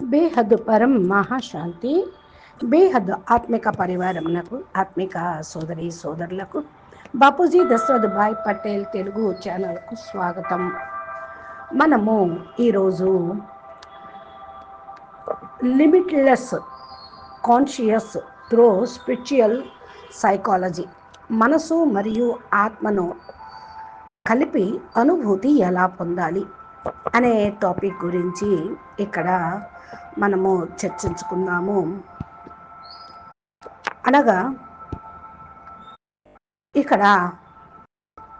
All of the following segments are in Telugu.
బేహద్ పరం మహాశాంతి బేహద్ ఆత్మిక పరివారమునకు ఆత్మిక సోదరి సోదరులకు బాపూజీ దశరథ్ భాయ్ పటేల్ తెలుగు ఛానల్కు స్వాగతం. మనము ఈరోజు limitless conscious through spiritual psychology మనసు మరియు ఆత్మను కలిపి అనుభూతి ఎలా పొందాలి అనే టాపిక్ గురించి ఇక్కడ మనము చర్చించుకుందాము. అనగా ఇక్కడ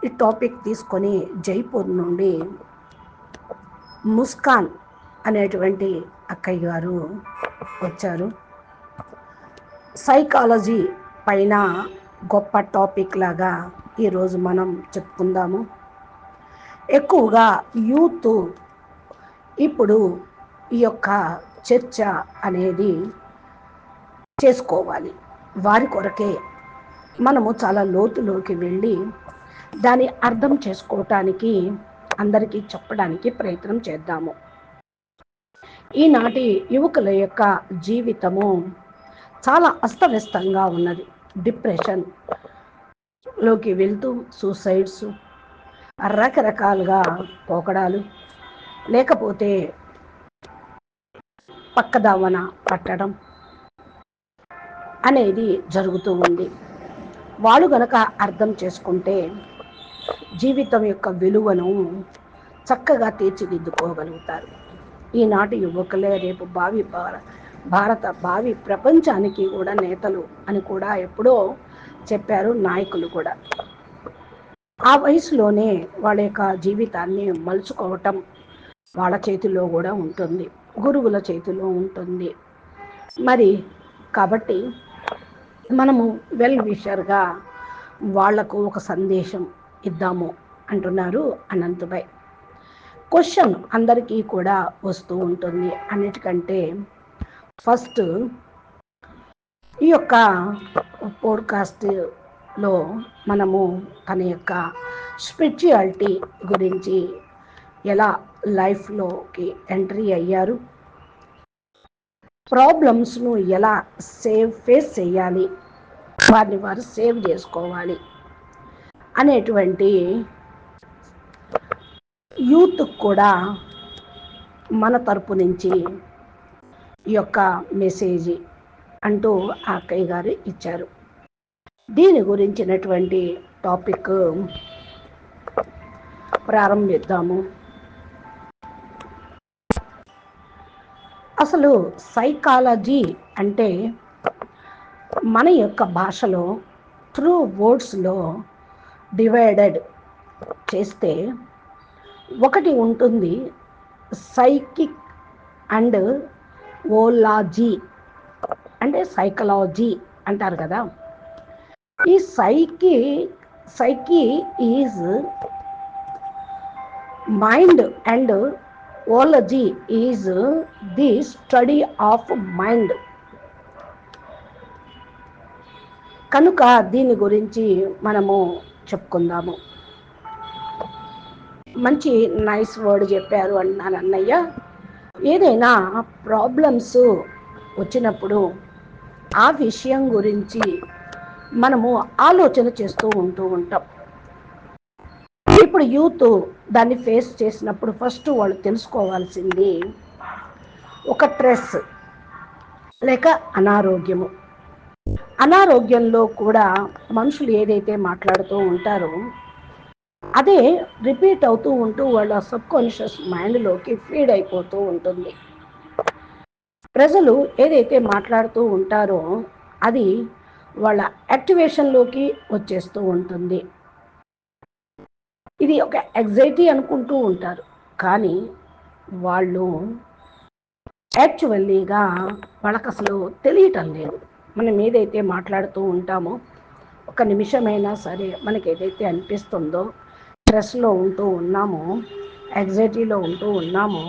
ఈ టాపిక్ తీసుకొని జైపూర్ నుండి ముస్కాన్ అనేటువంటి అక్కయ్య గారు వచ్చారు. సైకాలజీ పైన గొప్ప టాపిక్ లాగా ఈరోజు మనం చెప్పుకుందాము. ఎక్కువగా యూత్ ఇప్పుడు ఈ యొక్క చర్చ అనేది చేసుకోవాలి. వారి కొరకే మనము చాలా లోతులోకి వెళ్ళి దాన్ని అర్థం చేసుకోవటానికి అందరికీ చెప్పడానికి ప్రయత్నం చేద్దాము. ఈనాటి యువకుల యొక్క జీవితము చాలా అస్తవ్యస్తంగా ఉన్నది. డిప్రెషన్లోకి వెళ్తూ సూసైడ్స్ రకరకాలుగా పోకడాలు లేకపోతే పక్కదావన పట్టడం అనేది జరుగుతూ ఉంది. వాళ్ళు గనక అర్థం చేసుకుంటే జీవితం యొక్క విలువను చక్కగా తీర్చిదిద్దుకోగలుగుతారు. ఈనాటి యువకులే రేపు భావి భారత భావి ప్రపంచానికి కూడా నేతలు అని కూడా ఎప్పుడో చెప్పారు నాయకులు కూడా. ఆ వయసులోనే వాళ్ళ యొక్క జీవితాన్ని మలుచుకోవటం వాళ్ళ చేతిలో కూడా ఉంటుంది. గురువుల చేతిలో ఉంటుంది. మరి కాబట్టి మనము వెల్ విషర్గా వాళ్ళకు ఒక సందేశం ఇద్దాము అంటున్నారు అనంతభాయ్ క్వశ్చన్ అందరికీ కూడా వస్తూ ఉంటుంది. అన్నిటికంటే ఫస్ట్ ఈ యొక్క పోడ్కాస్ట్లో మనము తన యొక్క స్పిరిచువాలిటీ గురించి ఎలా లైఫ్లోకి ఎంట్రీ అయ్యారు. ప్రాబ్లమ్స్ను ఎలా సేవ్ ఫేస్ చేయాలి? వారిని వారు సేవ్ చేసుకోవాలి అనేటువంటి యూత్ కూడా మన తరపు నుంచి ఈ యొక్క మెసేజ్ అంటూ ఆ అక్కయ్య గారు ఇచ్చారు. దీని గురించినటువంటి టాపిక్ ప్రారంభిద్దాము. అసలు సైకాలజీ అంటే మన యొక్క భాషలో త్రూ వర్డ్స్లో డివైడెడ్ చేస్తే ఒకటి ఉంటుంది సైకిక్ అండ్ ఓలాజీ అంటే సైకలాజీ అంటారు కదా. ఈ psyche psyche is mind and ology is the study of mind కనుక దీని గురించి మనము చెప్పుకుందాము. మంచి నైస్ వర్డ్ చెప్పారు అన్నాను అన్నయ్య. ఏదైనా ప్రాబ్లమ్స్ వచ్చినప్పుడు ఆ విషయం గురించి మనము ఆలోచన చేస్తూ ఉంటూ ఉంటాం. ఇప్పుడు యూత్ దాన్ని ఫేస్ చేసినప్పుడు ఫస్ట్ వాళ్ళు తెలుసుకోవాల్సింది ఒక స్ట్రెస్ లేక అనారోగ్యము. అనారోగ్యంలో కూడా మనుషులు ఏదైతే మాట్లాడుతూ ఉంటారో అదే రిపీట్ అవుతూ ఉంటూ వాళ్ళ సబ్ కాన్షియస్ మైండ్లోకి ఫీడ్ అయిపోతూ ఉంటుంది. ప్రజలు ఏదైతే మాట్లాడుతూ ఉంటారో అది వాళ్ళ యాక్టివేషన్లోకి వచ్చేస్తూ ఉంటుంది. ఇది ఒక ఎగ్జైటీ అనుకుంటూ ఉంటారు. కానీ వాళ్ళు యాక్చువల్లీగా వాళ్ళకి అసలు తెలియటం లేదు. మనం ఏదైతే మాట్లాడుతూ ఉంటామో ఒక నిమిషమైనా సరే మనకి ఏదైతే అనిపిస్తుందో స్ట్రెస్లో ఉంటూ ఉన్నామో యాంగ్జైటీలో ఉంటూ ఉన్నామో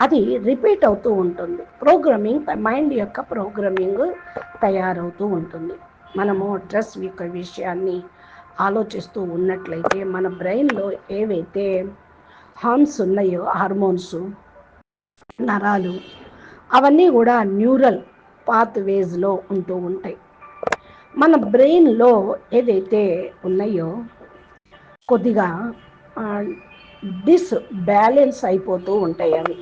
అది రిపీట్ అవుతూ ఉంటుంది. ప్రోగ్రామింగ్ మైండ్ యొక్క ప్రోగ్రామింగ్ తయారవుతూ ఉంటుంది. మనము స్ట్రెస్ యొక్క విషయాన్ని ఆలోచిస్తూ ఉన్నట్లయితే మన బ్రెయిన్లో ఏవైతే హార్మ్స్ ఉన్నాయో హార్మోన్స్ నరాలు అవన్నీ కూడా న్యూరల్ పాత్వేస్లో ఉంటూ ఉంటాయి. మన బ్రెయిన్లో ఏదైతే ఉన్నాయో కొద్దిగా డిస్ బ్యాలెన్స్ అయిపోతూ ఉంటాయి అవి.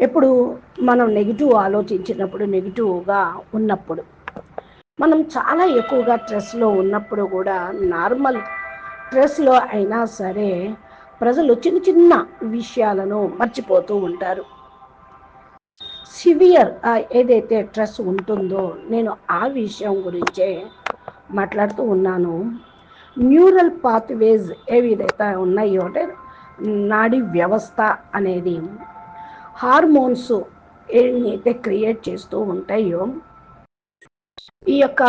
ఎప్పుడు మనం నెగిటివ్ ఆలోచించినప్పుడు నెగిటివ్గా ఉన్నప్పుడు మనం చాలా ఎక్కువగా స్ట్రెస్లో ఉన్నప్పుడు కూడా నార్మల్ స్ట్రెస్లో అయినా సరే ప్రజలు చిన్న చిన్న విషయాలను మర్చిపోతూ ఉంటారు. సివియర్ ఏదైతే స్ట్రెస్ ఉంటుందో నేను ఆ విషయం గురించే మాట్లాడుతూ ఉన్నాను. న్యూరల్ పాత్వేస్ ఏ ఉన్నాయో అంటే నాడీ వ్యవస్థ అనేది హార్మోన్స్ ఏమైతే క్రియేట్ చేస్తూ ఉంటాయో ఈ యొక్క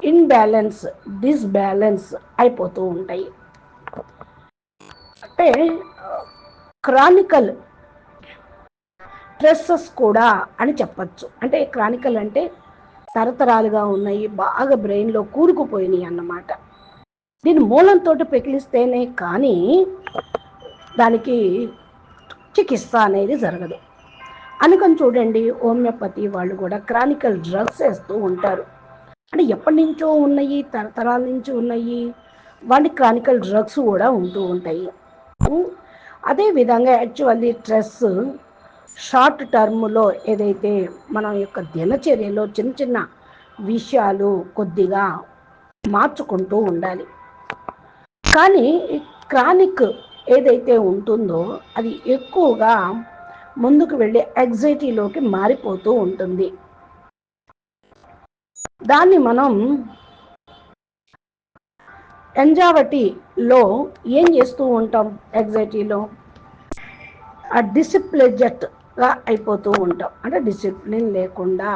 ఇన్బ్యాలెన్స్ డిస్బ్యాలెన్స్ అయిపోతూ ఉంటాయి. అంటే క్రానికల్ స్ట్రెస్సెస్ కూడా అని చెప్పచ్చు. అంటే క్రానికల్ అంటే తరతరాలుగా ఉన్నాయి బాగా బ్రెయిన్లో కూరుకుపోయినాయి అన్నమాట. దీని మూలంతో పెకిలిస్తేనే కానీ దానికి చికిత్స అనేది జరగదు. అందుకని చూడండి హోమియోపతి వాళ్ళు కూడా క్రానికల్ డ్రగ్స్ వేస్తూ ఉంటారు. అంటే ఎప్పటి నుంచో ఉన్నాయి తరతరాల నుంచి ఉన్నాయి వాటి క్రానికల్ డ్రగ్స్ కూడా ఉంటూ ఉంటాయి. అదేవిధంగా యాక్చువల్లీ స్ట్రెస్ షార్ట్ టర్మ్లో ఏదైతే మన యొక్క దినచర్యలో చిన్న చిన్న విషయాలు కొద్దిగా మార్చుకుంటూ ఉండాలి. కానీ క్రానిక్ ఏదైతే ఉంటుందో అది ఎక్కువగా ముందుకు వెళ్ళి ఎగ్జైటీలోకి మారిపోతూ ఉంటుంది. దాన్ని మనం ఎంజావటిలో ఏం చేస్తూ ఉంటాం? ఎగ్జైటీలో ఆ డిసిప్లిజెట్గా అయిపోతూ ఉంటాం. అంటే డిసిప్లిన్ లేకుండా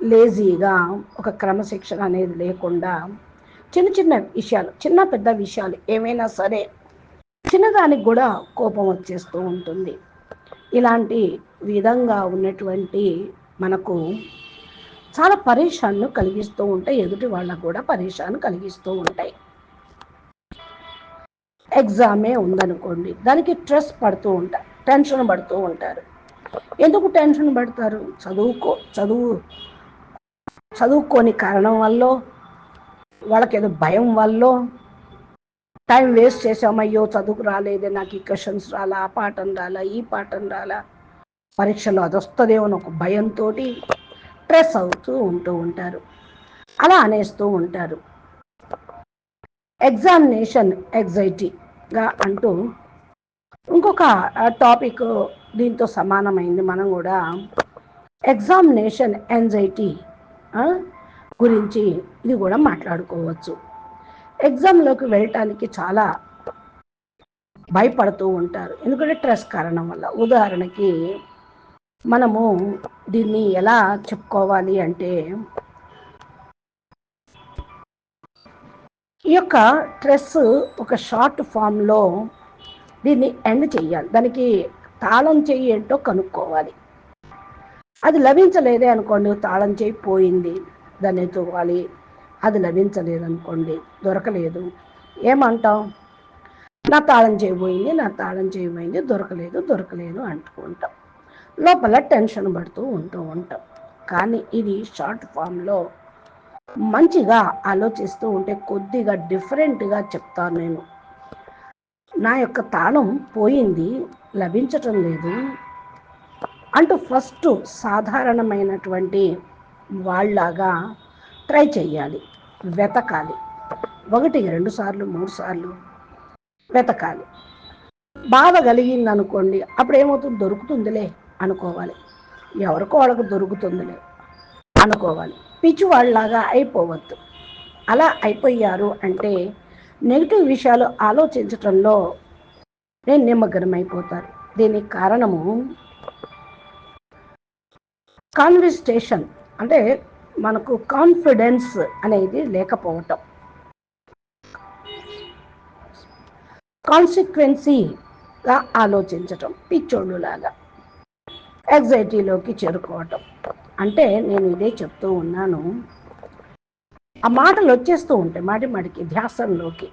లేజీగా ఒక క్రమశిక్షణ అనేది లేకుండా చిన్న చిన్న విషయాలు చిన్న పెద్ద విషయాలు ఏమైనా సరే చిన్నదానికి కూడా కోపం వచ్చేస్తూ ఉంటుంది. ఇలాంటి విధంగా ఉన్నటువంటి మనకు చాలా పరేషాన్ను కలిగిస్తూ ఉంటాయి. ఎదుటి వాళ్ళకు కూడా పరేషాన్ని కలిగిస్తూ ఉంటాయి. ఎగ్జామే ఉందనుకోండి దానికి స్ట్రెస్ పడుతూ ఉంటారు టెన్షన్ పడుతూ ఉంటారు. ఎందుకు టెన్షన్ పడతారు? చదువుకో చదువు చదువుకోని కారణం వల్ల వాళ్ళకి ఏదో భయం వల్ల టైం వేస్ట్ చేసామయ్యో చదువుకు రాలేదే నాకు ఈ క్వశ్చన్స్ రాలా ఆ పాఠం రాలా ఈ పాఠం రాలా. పరీక్షలో అది వస్తుందేమో ఒక భయంతో స్ట్రెస్ అవుతూ ఉంటూ ఉంటారు. అలా అనేస్తూ ఉంటారు. ఎగ్జామినేషన్ ఎగ్జైటీగా అంటూ ఇంకొక టాపిక్ దీంతో సమానమైంది. మనం కూడా ఎగ్జామినేషన్ ఎంజైటీ గురించి ఇది కూడా మాట్లాడుకోవచ్చు. ఎగ్జామ్లోకి వెళ్ళటానికి చాలా భయపడుతూ ఉంటారు. ఎందుకంటే స్ట్రెస్ కారణం వల్ల. ఉదాహరణకి మనము దీన్ని ఎలా చెప్పుకోవాలి అంటే ఈ యొక్క స్ట్రెస్ ఒక షార్ట్ ఫామ్లో దీన్ని ఎండ్ చేయాలి దానికి తాళం చెయ్యి ఏంటో కనుక్కోవాలి. అది లభించలేదే అనుకోండి తాళం చేయి పోయింది. దాన్ని ఎత్తుకోవాలి. అది లభించలేదు అనుకోండి దొరకలేదు. ఏమంటాం? నా తాళం చేయబోయింది నా తాళం చేయబోయింది దొరకలేదు దొరకలేదు అంటుకుంటాం లోపల టెన్షన్ పడుతూ ఉంటూ ఉంటాం. కానీ ఇది షార్ట్ ఫామ్లో మంచిగా ఆలోచిస్తూ ఉంటే కొద్దిగా డిఫరెంట్గా చెప్తాను నేను. నా యొక్క తాళం పోయింది లభించటం లేదు అంటూ ఫస్ట్ సాధారణమైనటువంటి వాళ్ళలాగా ట్రై చేయాలి వెతకాలి. ఒకటి రెండు సార్లు మూడు సార్లు వెతకాలి. బాధ కలిగింది అనుకోండి అప్పుడు ఏమవుతుంది దొరుకుతుందిలే అనుకోవాలి. ఎవరికో వాళ్ళకు దొరుకుతుందిలే అనుకోవాలి. పిచ్చి వాళ్ళలాగా అయిపోవద్దు. అలా అయిపోయారు అంటే నెగిటివ్ విషయాలు ఆలోచించటంలో నేను అయిపోతారు దీనికి కారణము కాన్వెస్టేషన్ అంటే మనకు కాన్ఫిడెన్స్ అనేది లేకపోవటం. కాన్సిక్వెన్సీగా ఆలోచించటం పిచ్చోళ్ళులాగా ఎగ్జైటీలోకి చేరుకోవటం. అంటే నేను ఇదే చెప్తూ ఉన్నాను. ఆ మాటలు వచ్చేస్తూ ఉంటాయి మాటి మాటికి ధ్యాసంలోకి.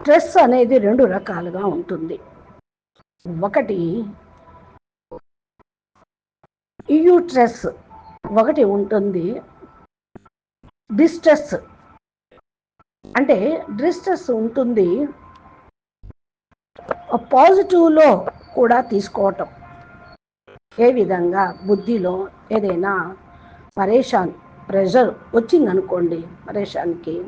స్ట్రెస్ అనేది రెండు రకాలుగా ఉంటుంది. ఒకటి ఇయూట్రెస్ ఒకటి ఉంటుంది. డిస్ట్రెస్. అంటే డిస్ట్రెస్ ఉంటుంది. పాజిటివ్లో కూడా తీసుకోవటం. ఏ విధంగా? బుద్ధిలో ఏదైనా పరేషాన్ ప్రెషర్ వచ్చిందనుకోండి పరేషాన్కి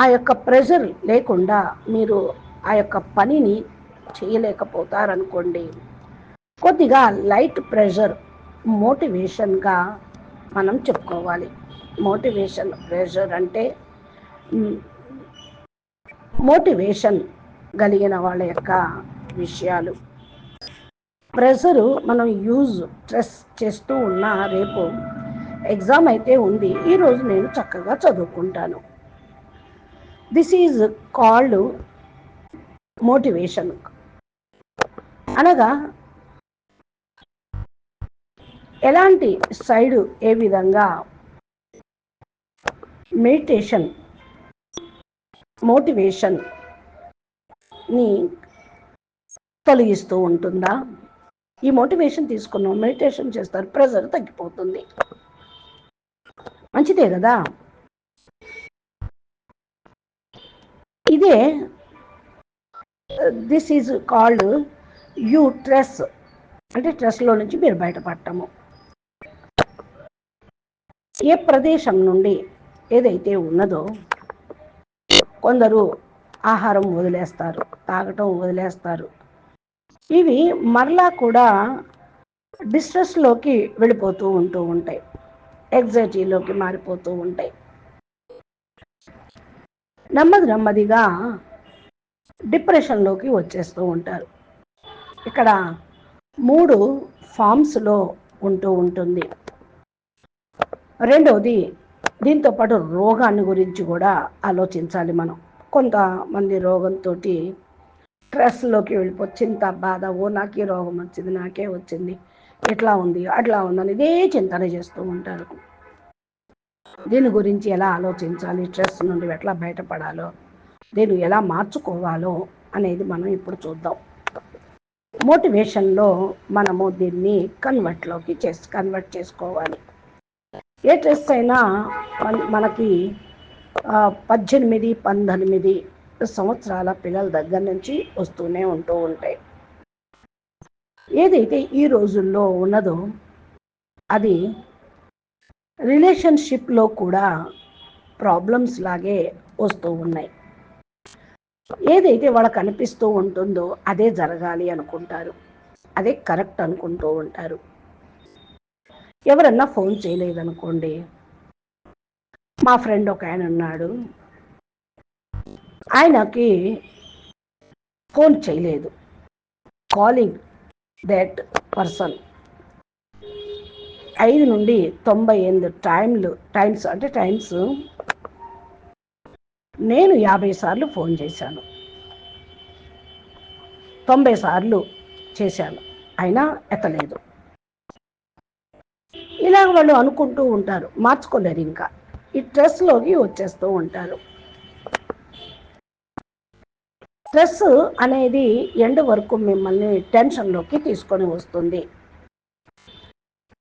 ఆ యొక్క ప్రెషర్ లేకుండా మీరు ఆ యొక్క పనిని చేయలేకపోతారనుకోండి. కొద్దిగా లైట్ ప్రెషర్ మోటివేషన్గా మనం చెప్పుకోవాలి. మోటివేషన్ ప్రెషర్ అంటే మోటివేషన్ కలిగిన వాళ్ళ యొక్క విషయాలు. ప్రెషరు మనం యూజ్ స్ట్రెస్ చేస్తూ ఉన్నా రేపు ఎగ్జామ్ అయితే ఉంది. ఈరోజు నేను చక్కగా చదువుకుంటాను. దిస్ ఈజ్ కాల్డ్ మోటివేషన్ అనగా ఎలాంటి సైడు ఏ విధంగా? మెడిటేషన్ మోటివేషన్ని తొలగిస్తూ ఉంటుందా? ఈ మోటివేషన్ తీసుకున్నాం మెడిటేషన్ చేస్తారు ప్రెజర్ తగ్గిపోతుంది. మంచిదే కదా? ఇదే this is called eustress అంటే ట్రెస్లో నుంచి మీరు బయటపడటము. ఏ ప్రదేశం నుండి ఏదైతే ఉన్నదో కొందరు ఆహారం వదిలేస్తారు తాగటం వదిలేస్తారు. ఇవి మరలా కూడా డిస్ట్రెస్లోకి వెళ్ళిపోతూ ఉంటూ ఉంటాయి. ఎగ్జైటీలోకి మారిపోతూ ఉంటాయి. నెమ్మది నెమ్మదిగా డిప్రెషన్లోకి వచ్చేస్తూ ఉంటారు. ఇక్కడ మూడు ఫామ్స్లో ఉంటూ ఉంటుంది. రెండవది దీంతో పాటు రోగాన్ని గురించి కూడా ఆలోచించాలి మనం. కొంతమంది రోగంతో స్ట్రెస్లోకి వెళ్ళిపో చింత బాధ ఓ నాకే రోగం వచ్చింది నాకే వచ్చింది ఎట్లా ఉంది అట్లా ఉందని ఇదే చింతన చేస్తూ ఉంటారు. దీని గురించి ఎలా ఆలోచించాలి స్ట్రెస్ నుండి ఎట్లా బయటపడాలో దీన్ని ఎలా మార్చుకోవాలో అనేది మనం ఇప్పుడు చూద్దాం. మోటివేషన్లో మనము దీన్ని కన్వర్ట్లోకి చేసి కన్వర్ట్ చేసుకోవాలి. ఏ డ్రెస్ అయినా మనకి పద్దెనిమిది పంతొమ్మిది సంవత్సరాల పిల్లల దగ్గర నుంచి వస్తూనే ఉంటూ ఉంటాయి. ఏదైతే ఈ రోజుల్లో ఉన్నదో అది రిలేషన్షిప్లో కూడా ప్రాబ్లమ్స్ లాగే వస్తూ ఉన్నాయి. ఏదైతే వాళ్ళకి అనిపిస్తూ ఉంటుందో అదే జరగాలి అనుకుంటారు. అదే కరెక్ట్ అనుకుంటూ ఉంటారు. ఎవరన్నా ఫోన్ చేయలేదనుకోండి. మా ఫ్రెండ్ ఒక ఆయన ఉన్నాడు. ఆయనకి ఫోన్ చేయలేదు. Calling that person. ఐదు నుండి తొంభై ఎనిమిది టైంలు టైమ్స్ అంటే టైమ్స్ నేను యాభై సార్లు ఫోన్ చేశాను. తొంభై సార్లు చేశాను. అయినా ఎత్తలేదు. ఇలాగ వాళ్ళు అనుకుంటూ ఉంటారు. మార్చుకోలేరు ఇంకా. ఈ స్ట్రెస్లోకి వచ్చేస్తూ ఉంటారు. స్ట్రెస్ అనేది ఎండ్ వరకు మిమ్మల్ని టెన్షన్లోకి తీసుకొని వస్తుంది.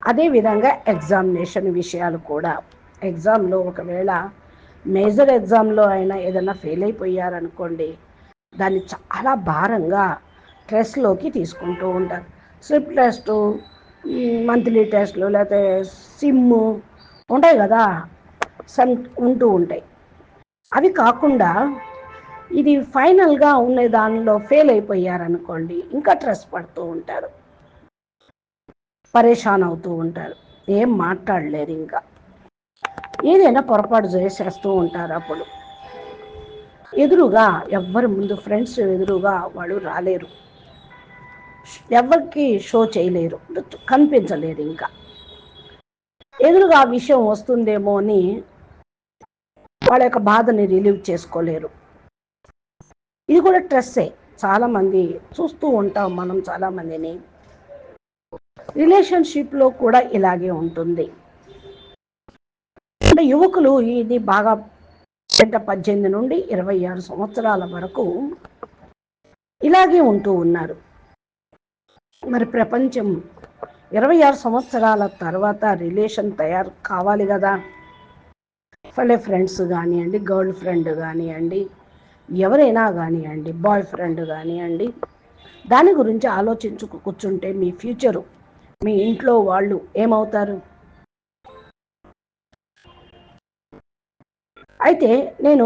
అదేవిధంగా ఎగ్జామినేషన్ విషయాలు కూడా. ఎగ్జామ్లో ఒకవేళ మేజర్ ఎగ్జామ్లో అయినా ఏదైనా ఫెయిల్ అయిపోయారనుకోండి దాన్ని చాలా భారంగా స్ట్రెస్లోకి తీసుకుంటూ ఉంటారు. స్లిప్ టెస్ట్ మంత్లీ టెస్ట్లు లేకపోతే సిమ్ము ఉంటాయి కదా? సన్ ఉంటూ ఉంటాయి. అవి కాకుండా ఇది ఫైనల్గా ఉన్న దానిలో ఫెయిల్ అయిపోయారనుకోండి ఇంకా ట్రెస్ పడుతూ ఉంటారు. పరేషాన్ అవుతూ ఉంటారు. ఏం మాట్లాడలేరు ఇంకా. ఏదైనా పొరపాటు చేసేస్తూ ఉంటారు అప్పుడు. ఎదురుగా ఎవ్వరి ముందు ఫ్రెండ్స్ ఎదురుగా వాళ్ళు రాలేరు. ఎవరికి షో చేయలేరు కనిపించలేరు ఇంకా. ఎదురుగా ఆ విషయం వస్తుందేమో అని వాళ్ళ యొక్క బాధని రిలీవ్ చేసుకోలేరు. ఇది కూడా స్ట్రెస్సే చాలామంది చూస్తూ ఉంటాం మనం చాలామందిని. రిలేషన్షిప్లో కూడా ఇలాగే ఉంటుంది. అంటే యువకులు ఇది బాగా అంటే పద్దెనిమిది నుండి ఇరవై ఆరు సంవత్సరాల వరకు ఇలాగే ఉంటూ ఉన్నారు. మరి ప్రపంచం ఇరవై ఆరు సంవత్సరాల తర్వాత రిలేషన్ తయారు కావాలి కదా. ఫలే ఫ్రెండ్స్ కానివ్వండి గర్ల్ ఫ్రెండ్ కానివ్వండి ఎవరైనా కానివ్వండి బాయ్ ఫ్రెండ్ కానివ్వండి దాని గురించి ఆలోచించు కూర్చుంటే మీ ఫ్యూచరు మీ ఇంట్లో వాళ్ళు ఏమవుతారు? అయితే నేను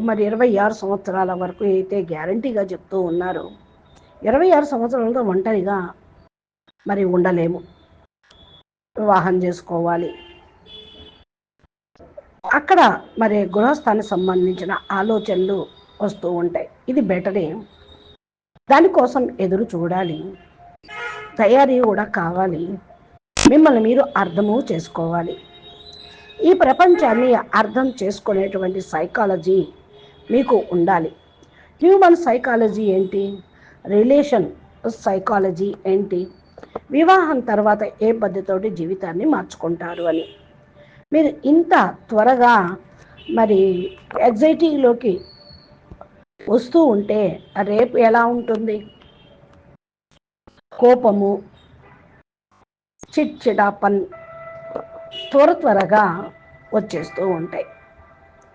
మరి ఇరవై ఆరు సంవత్సరాల వరకు అయితే గ్యారంటీగా చెప్తూ ఉన్నారు. ఇరవై ఆరు సంవత్సరాలతో ఒంటరిగా మరి ఉండలేము. వివాహం చేసుకోవాలి. అక్కడ మరి గృహస్థానికి సంబంధించిన ఆలోచనలు వస్తూ ఉంటాయి. ఇది బెటరే. దానికోసం ఎదురు చూడాలి. తయారీ కూడా కావాలి. మిమ్మల్ని మీరు అర్థము చేసుకోవాలి. ఈ ప్రపంచాన్ని అర్థం చేసుకునేటువంటి సైకాలజీ మీకు ఉండాలి. హ్యూమన్ సైకాలజీ ఏంటి? రిలేషన్ సైకాలజీ ఏంటి? వివాహం తర్వాత ఏ పద్ధతితోటి జీవితాన్ని మార్చుకుంటారు అని. మీరు ఇంత త్వరగా మరి ఎగ్జైటీలోకి వస్తూ ఉంటే రేపు ఎలా ఉంటుంది? కోపము చిట్చిడాపన్ త్వర త్వరగా వచ్చేస్తూ ఉంటాయి.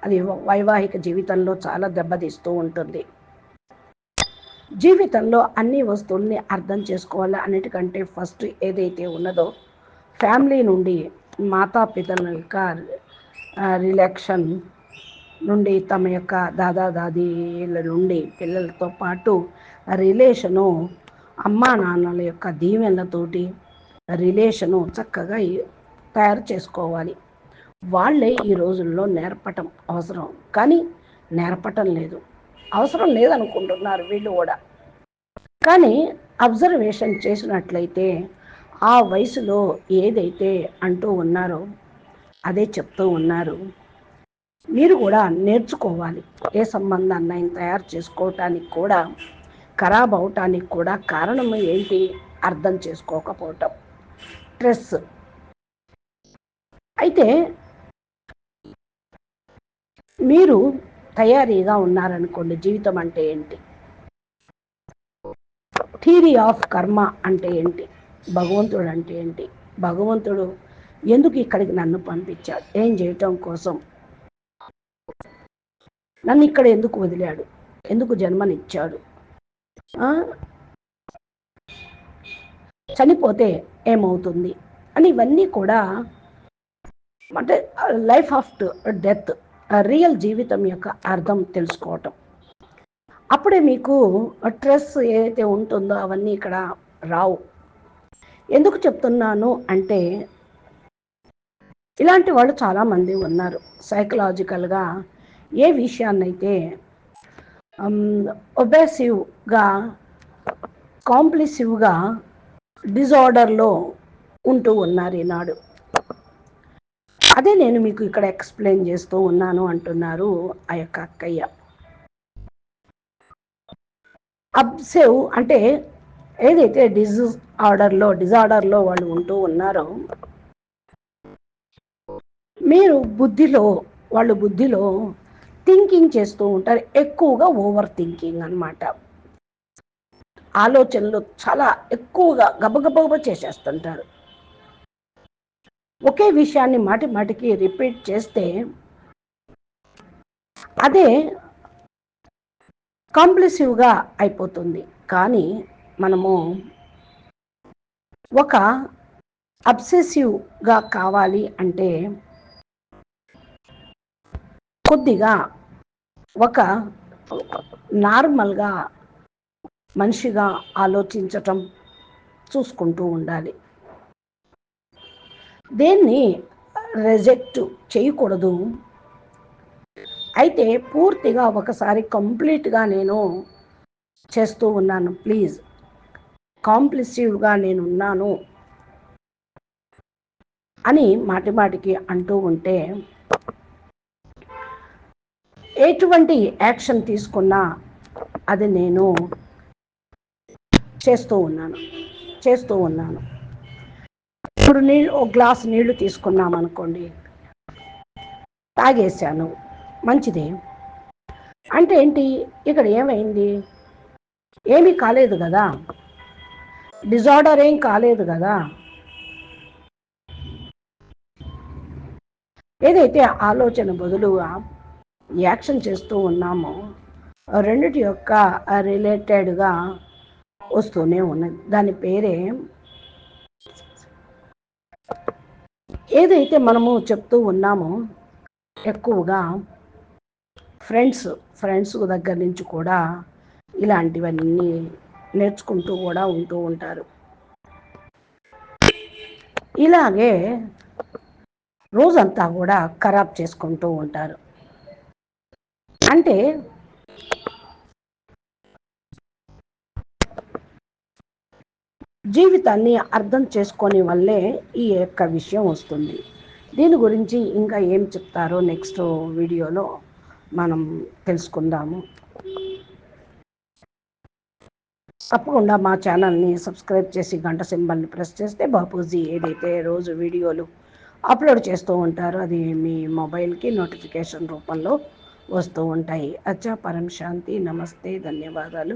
అది వైవాహిక జీవితంలో చాలా దెబ్బతీస్తూ ఉంటుంది. జీవితంలో అన్ని వస్తువుల్ని అర్థం చేసుకోవాలి అన్నిటికంటే ఫస్ట్ ఏదైతే ఉన్నదో ఫ్యామిలీ నుండి మాతాపితల యొక్క రిలాక్షన్ నుండి తమ యొక్క దాదా దాదీల నుండి పిల్లలతో పాటు రిలేషను అమ్మా నాన్నల యొక్క దీవెనలతోటి రిలేషను చక్కగా తయారు చేసుకోవాలి. వాళ్ళే ఈ రోజుల్లో నేర్పటం అవసరం. కానీ నేర్పటం లేదు. అవసరం లేదనుకుంటున్నారు వీళ్ళు కూడా. కానీ అబ్జర్వేషన్ చేసినట్లయితే ఆ వయసులో ఏదైతే అంటూ ఉన్నారో అదే చెప్తూ ఉన్నారు. మీరు కూడా నేర్చుకోవాలి. ఏ సంబంధాన్ని ఆయన తయారు చేసుకోవటానికి కూడా ఖరాబ్ అవటానికి కూడా కారణం ఏంటి అర్థం చేసుకోకపోవటం. స్ట్రెస్. అయితే మీరు తయారీగా ఉన్నారనుకోండి జీవితం అంటే ఏంటి? థీరీ ఆఫ్ కర్మ అంటే ఏంటి? భగవంతుడు అంటే ఏంటి? భగవంతుడు ఎందుకు ఇక్కడికి నన్ను పంపించాడు? ఏం చేయటం కోసం? నన్ను ఇక్కడ ఎందుకు వదిలాడు? ఎందుకు జన్మనిచ్చాడు? చనిపోతే ఏమవుతుంది? అని ఇవన్నీ కూడా అంటే లైఫ్ ఆఫ్ డెత్ రియల్ జీవితం యొక్క అర్థం తెలుసుకోవటం. అప్పుడే మీకు స్ట్రెస్ ఏదైతే ఉంటుందో అవన్నీ ఇక్కడ రావు. ఎందుకు చెప్తున్నాను అంటే ఇలాంటి వాళ్ళు చాలామంది ఉన్నారు. సైకలాజికల్గా ఏ విషయాన్నైతే ఒబేసివ్గా కాంప్లిసివ్గా డిజార్డర్లో ఉంటూ ఉన్నారు ఈనాడు. అదే నేను మీకు ఇక్కడ ఎక్స్ప్లెయిన్ చేస్తూ ఉన్నాను అంటున్నారు ఆ యొక్క అక్కయ్య. అబ్సెవ్ అంటే ఏదైతే డిజీజ్ ఆర్డర్లో డిజార్డర్లో వాళ్ళు ఉంటూ ఉన్నారో మీరు బుద్ధిలో వాళ్ళు బుద్ధిలో థింకింగ్ చేస్తూ ఉంటారు. ఎక్కువగా ఓవర్ థింకింగ్ అనమాట ఆలోచనలు చాలా ఎక్కువగా గబగబగబ చేసేస్తుంటారు. ఒకే విషయాన్ని మాటి మాటికి రిపీట్ చేస్తే అదే కాంప్లెసివ్గా అయిపోతుంది. కానీ మనము ఒక అబ్సెసివ్గా కావాలి అంటే కొద్దిగా ఒక నార్మల్గా మనిషిగా ఆలోచించటం చూసుకుంటూ ఉండాలి. దేన్ని రిజెక్ట్ చేయకూడదు. అయితే పూర్తిగా ఒకసారి కంప్లీట్గా నేను చేస్తూ ఉన్నాను ప్లీజ్ కాంప్లిసివ్గా నేను ఉన్నాను అని మాటి మాటికి అంటూ ఉంటే ఎటువంటి యాక్షన్ తీసుకున్నా అది నేను చేస్తూ ఉన్నాను చేస్తూ ఉన్నాను. ఇప్పుడు నీళ్ళు ఒక గ్లాస్ నీళ్ళు తీసుకున్నాం అనుకోండి. తాగేశాను. మంచిదే. అంటే ఏంటి? ఇక్కడ ఏమైంది? ఏమీ కాలేదు కదా. డిజార్డర్ ఏం కాలేదు కదా. ఏదైతే ఆలోచన బదులుగా యాక్షన్ చేస్తూ ఉన్నామో రెండిటి యొక్క రిలేటెడ్గా వస్తూనే ఉన్నది. దాని పేరే ఏదైతే మనము చెప్తూ ఉన్నామో ఎక్కువగా ఫ్రెండ్స్ ఫ్రెండ్స్ దగ్గర నుంచి కూడా ఇలాంటివన్నీ నేర్చుకుంటూ కూడా ఉంటూ ఉంటారు. ఇలాగే రోజంతా కూడా ఖరాబ్ చేసుకుంటూ ఉంటారు. అంటే జీవితాన్ని అర్థం చేసుకొని వల్లే ఈ యొక్క విషయం వస్తుంది. దీని గురించి ఇంకా ఏం చెప్తారో నెక్స్ట్ వీడియోలో మనం తెలుసుకుందాము. తప్పకుండా మా ఛానల్ని సబ్స్క్రైబ్ చేసి గంట సింబల్ని ప్రెస్ చేస్తే బాపూజీ ఏదైతే రోజు వీడియోలు అప్లోడ్ చేస్తూ ఉంటారో అది మీ మొబైల్కి నోటిఫికేషన్ రూపంలో వస్తూ ఉంటాయి. అచ్చా పరం శాంతి నమస్తే ధన్యవాదాలు.